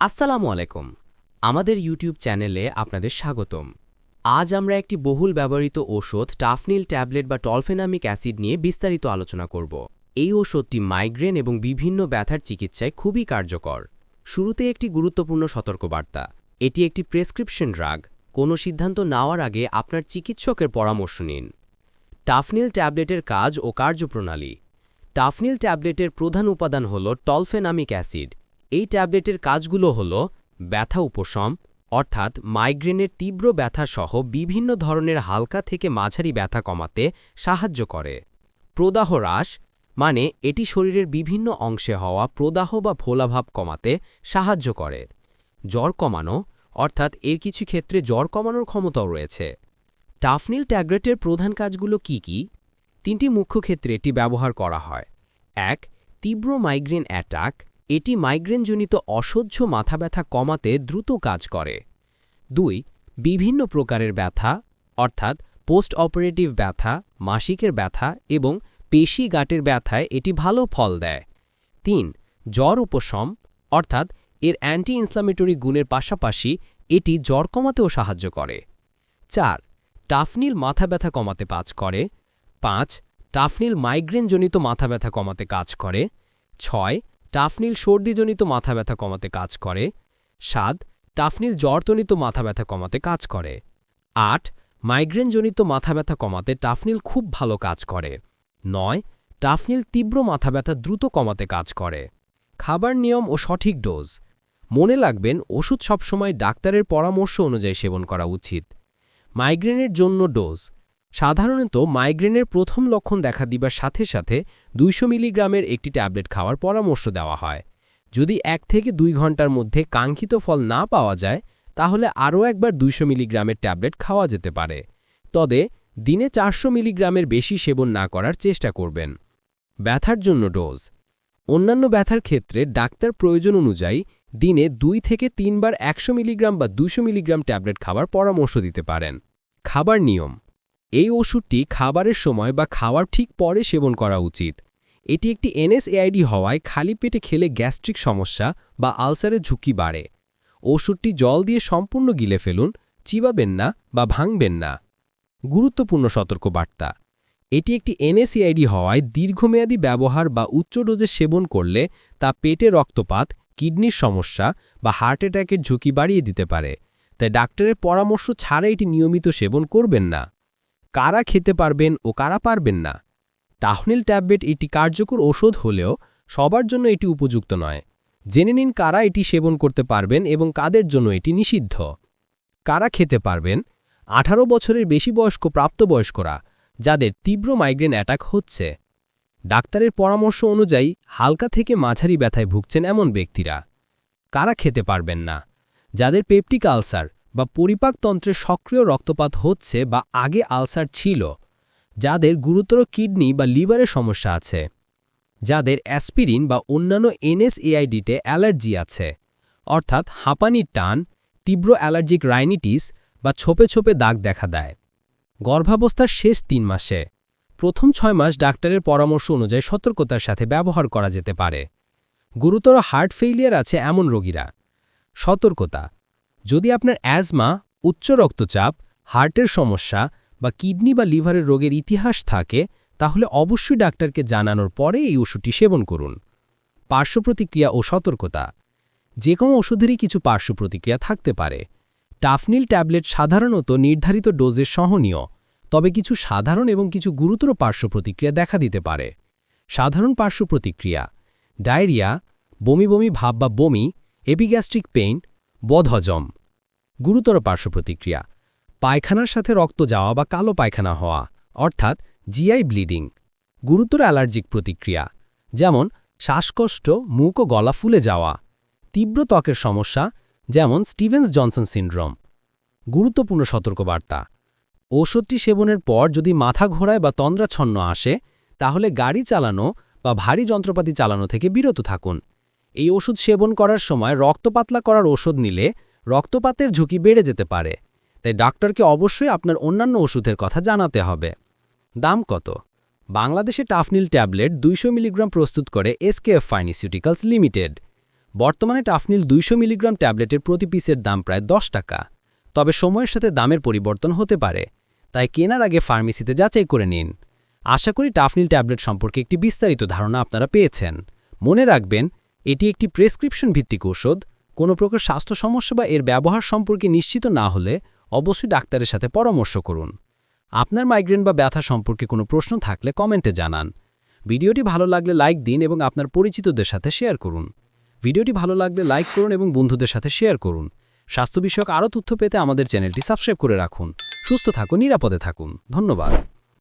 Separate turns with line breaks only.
আসসালামু আলাইকুম। আমাদের ইউটিউব চ্যানেলে আপনাদের স্বাগতম। আজ আমরা একটি বহুল ব্যবহৃত ওষুধ টাফনিল ট্যাবলেট বা টলফেনামিক অ্যাসিড নিয়ে বিস্তারিত আলোচনা করব। এই ওষুধটি মাইগ্রেন এবং বিভিন্ন ব্যথার চিকিৎসায় খুবই কার্যকর। শুরুতে একটি গুরুত্বপূর্ণ সতর্কবার্তা। এটি একটি প্রেসক্রিপশন ড্রাগ। কোনো সিদ্ধান্ত নেওয়ার আগে আপনার চিকিৎসকের পরামর্শ নিন। টাফনিল ট্যাবলেটের কাজ ও কার্যপ্রণালী। টাফনিল ট্যাবলেটের প্রধান উপাদান হল টলফেনামিক অ্যাসিড। এই ট্যাবলেটের কাজগুলো হল ব্যথা উপশম, অর্থাৎ মাইগ্রেনের তীব্র ব্যথা সহ বিভিন্ন ধরনের হালকা থেকে মাঝারি ব্যথা কমাতে সাহায্য করে। প্রদাহ হ্রাস মানে এটি শরীরের বিভিন্ন অংশে হওয়া প্রদাহ বা ফোলাভাব কমাতে সাহায্য করে। জ্বর কমানো, অর্থাৎ এর কিছু ক্ষেত্রে জ্বর কমানোর ক্ষমতাও রয়েছে। টাফনিল ট্যাবলেটের প্রধান কাজগুলো কি কি? তিনটি মুখ্য ক্ষেত্রে এটি ব্যবহার করা হয়। এক, তীব্র মাইগ্রেন অ্যাটাক এটি মাইগ্রেনজনিত অসহ্য মাথা ব্যথা কমাতে দ্রুত কাজ করে। দুই, বিভিন্ন প্রকারের ব্যথা, অর্থাৎ পোস্ট অপারেটিভ ব্যথা, মাসিকের ব্যথা এবং পেশি গাটের ব্যথায় এটি ভালো ফল দেয়। তিন, জ্বর উপশম, অর্থাৎ এর অ্যান্টি ইনফ্লামেটরি গুণের পাশাপাশি এটি জ্বর কমাতেও সাহায্য করে। চার, টাফনিল মাথা ব্যথা কমাতে কাজ করে। পাঁচ, টাফনিল মাইগ্রেনজনিত মাথা ব্যথা কমাতে কাজ করে। ছয় টাফনিল সর্দিজনিত মাথা ব্যথা কমাতে কাজ করে। সাত, টাফনিল জ্বরজনিত মাথা ব্যথা কমাতে কাজ করে। আট, মাইগ্রেনজনিত মাথা ব্যথা কমাতে টাফনিল খুব ভালো কাজ করে। নয়, টাফনিল তীব্র মাথা ব্যথা দ্রুত কমাতে কাজ করে। খাবার নিয়ম ও সঠিক ডোজ। মনে লাগবেন ওষুধ সবসময় ডাক্তারের পরামর্শ অনুযায়ী সেবন করা উচিত। মাইগ্রেনের জন্য ডোজ। সাধারণত মাইগ্রেনের প্রথম লক্ষণ দেখা দিবার সাথে সাথে দুইশো মিলিগ্রামের একটি ট্যাবলেট খাওয়ার পরামর্শ দেওয়া হয়। যদি এক থেকে দুই ঘণ্টার মধ্যে কাঙ্ক্ষিত ফল না পাওয়া যায়, তাহলে আরও একবার দুইশো মিলিগ্রামের ট্যাবলেট খাওয়া যেতে পারে। তবে দিনে চারশো মিলিগ্রামের বেশি সেবন না করার চেষ্টা করবেন। ব্যথার জন্য ডোজ। অন্যান্য ব্যথার ক্ষেত্রে ডাক্তার প্রয়োজন অনুযায়ী দিনে দুই থেকে তিনবার একশো মিলিগ্রাম বা দুশো মিলিগ্রাম ট্যাবলেট খাবার পরামর্শ দিতে পারেন। খাবার নিয়ম। এই ওষুধটি খাবারের সময় বা খাওয়ার ঠিক পরে সেবন করা উচিত। এটি একটি এনএসএআইডি হওয়ায় খালি পেটে খেলে গ্যাস্ট্রিক সমস্যা বা আলসারের ঝুঁকি বাড়ে। ওষুধটি জল দিয়ে সম্পূর্ণ গিলে ফেলুন, চিবাবেন না বা ভাঙবেন না। গুরুত্বপূর্ণ সতর্কবার্তা। এটি একটি এনএসএআইডি হওয়ায় দীর্ঘমেয়াদী ব্যবহার বা উচ্চ ডোজে সেবন করলে তা পেটে রক্তপাত, কিডনির সমস্যা বা হার্ট অ্যাটাকের ঝুঁকি বাড়িয়ে দিতে পারে। তাই ডাক্তারের পরামর্শ ছাড়া এটি নিয়মিত সেবন করবেন না। কারা খেতে পারবেন ও কারা পারবেন না। টাহনিল ট্যাবলেট এটি কার্যকর ওষুধ হলেও সবার জন্য এটি উপযুক্ত নয়। জেনে নিন কারা এটি সেবন করতে পারবেন এবং কাদের জন্য এটি নিষিদ্ধ। কারা খেতে পারবেন? আঠারো বছরের বেশি বয়স্ক প্রাপ্তবয়স্করা, যাদের তীব্র মাইগ্রেন অ্যাটাক হচ্ছে। ডাক্তারের পরামর্শ অনুযায়ী হালকা থেকে মাঝারি ব্যথায় ভুগছেন এমন ব্যক্তিরা। কারা খেতে পারবেন না? যাদের পেপটিক আলসার বা পরিপাকতন্ত্রের সক্রিয় রক্তপাত হচ্ছে বা আগে আলসার ছিল, যাদের গুরুতর কিডনি বা লিভারের সমস্যা আছে, যাদের অ্যাসপিরিন বা অন্যান্য এনএসএআইডিতে অ্যালার্জি আছে, অর্থাৎ হাঁপানির টান, তীব্র অ্যালার্জিক রাইনিটিস বা ছোপে ছোপে দাগ দেখা দেয়। গর্ভাবস্থার শেষ তিন মাসে, প্রথম ছয় মাস ডাক্তারের পরামর্শ অনুযায়ী সতর্কতার সাথে ব্যবহার করা যেতে পারে। গুরুতর হার্ট ফেইলিয়ার আছে এমন রোগীরা। সতর্কতা যদি আপনার অ্যাজমা, উচ্চ রক্তচাপ, হার্টের সমস্যা বা কিডনি বা লিভারের রোগের ইতিহাস থাকে, তাহলে অবশ্যই ডাক্তারকে জানানোর পরে এই ওষুধটি সেবন করুন। পার্শ্বপ্রতিক্রিয়া ও সতর্কতা। যে কোনো ওষুধেরই কিছু পার্শ্বপ্রতিক্রিয়া থাকতে পারে। টাফনিল ট্যাবলেট সাধারণত নির্ধারিত ডোজের সহনীয়, তবে কিছু সাধারণ এবং কিছু গুরুতর পার্শ্বপ্রতিক্রিয়া দেখা দিতে পারে। সাধারণ পার্শ্বপ্রতিক্রিয়া ডায়রিয়া, বমি বমি ভাব বা বমি, এপিগ্যাস্ট্রিক পেইন বদহজম, গুরুতর পার্শ্বপ্রতিক্রিয়া, পায়খানার সাথে রক্ত যাওয়া বা কালো পায়খানা হওয়া, অর্থাৎ জিআই ব্লিডিং, গুরুতর অ্যালার্জিক প্রতিক্রিয়া, যেমন শ্বাসকষ্ট, মুখ ও গলা ফুলে যাওয়া, তীব্র ত্বকের সমস্যা, যেমন স্টিভেন্স জনসন সিন্ড্রোম। গুরুত্বপূর্ণ সতর্কবার্তা ওষুধটি সেবনের পর যদি মাথা ঘোরায় বা তন্দ্রাচ্ছন্ন আসে, তাহলে গাড়ি চালানো বা ভারী যন্ত্রপাতি চালানো থেকে বিরত থাকুন। এই ওষুধ সেবন করার সময় রক্তপাতলা করার ওষুধ নিলে রক্তপাতের ঝুঁকি বেড়ে যেতে পারে। তাই ডাক্তারকে অবশ্যই আপনার অন্যান্য ওষুধের কথা জানাতে হবে। দাম কত? বাংলাদেশে টাফনিল ট্যাবলেট দুইশো মিলিগ্রাম প্রস্তুত করে এসকেএফ ফার্নিসিউটিক্যালস লিমিটেড।
বর্তমানে টাফনিল দুইশো মিলিগ্রাম ট্যাবলেটের প্রতি পিসের দাম প্রায় দশ টাকা। তবে সময়ের সাথে দামের পরিবর্তন হতে পারে। তাই কেনার আগে ফার্মেসিতে যাচাই করে নিন। আশা করি টাফনিল ট্যাবলেট সম্পর্কে একটি বিস্তারিত ধারণা আপনারা পেয়েছেন। মনে রাখবেন এটি একটি প্রেসক্রিপশন ভিত্তিক ঔষধ। কোনো প্রকার স্বাস্থ্য সমস্যা বা এর ব্যবহার সম্পর্কে নিশ্চিত না হলে অবশ্যই ডাক্তারের সাথে পরামর্শ করুন। আপনার মাইগ্রেন বা ব্যথা সম্পর্কে কোনো প্রশ্ন থাকলে কমেন্টে জানান। ভিডিওটি ভালো লাগলে লাইক দিন এবং আপনার পরিচিতদের সাথে শেয়ার করুন। ভিডিওটি ভালো লাগলে লাইক করুন এবং বন্ধুদের সাথে শেয়ার করুন। স্বাস্থ্য বিষয়ক আরও তথ্য পেতে আমাদের চ্যানেলটি সাবস্ক্রাইব করে রাখুন। সুস্থ থাকুন, নিরাপদে থাকুন। ধন্যবাদ।